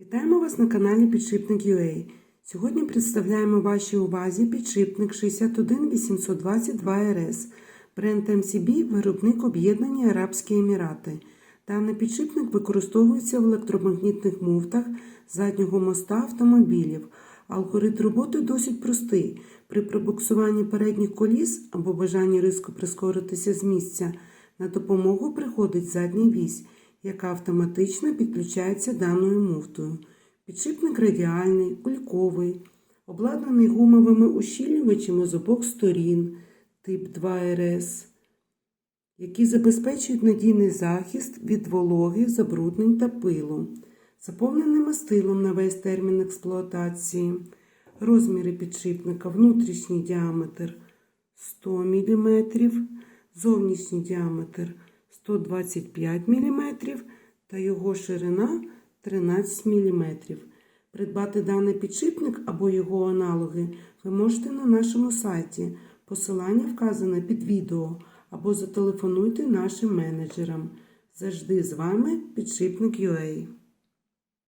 Вітаємо вас на каналі Підшипник UA. Сьогодні представляємо вашій увазі підшипник 61822 РС. Бренд MCB – виробник об'єднані Арабські Емірати. Даний підшипник використовується в електромагнітних муфтах заднього моста автомобілів. Алгоритм роботи досить простий. При пробуксуванні передніх коліс або бажанні різко прискоритися з місця на допомогу приходить задня вісь, яка автоматично підключається даною муфтою. Підшипник радіальний, кульковий, обладнаний гумовими ущільнювачами з обох сторін тип 2 РС, які забезпечують надійний захист від вологи, забруднень та пилу, заповнений мастилом на весь термін експлуатації, розміри підшипника, внутрішній діаметр 100 мм, зовнішній діаметр 125 мм та його ширина 13 мм. Придбати даний підшипник або його аналоги ви можете на нашому сайті. Посилання вказане під відео або зателефонуйте нашим менеджерам. Завжди з вами підшипник UA.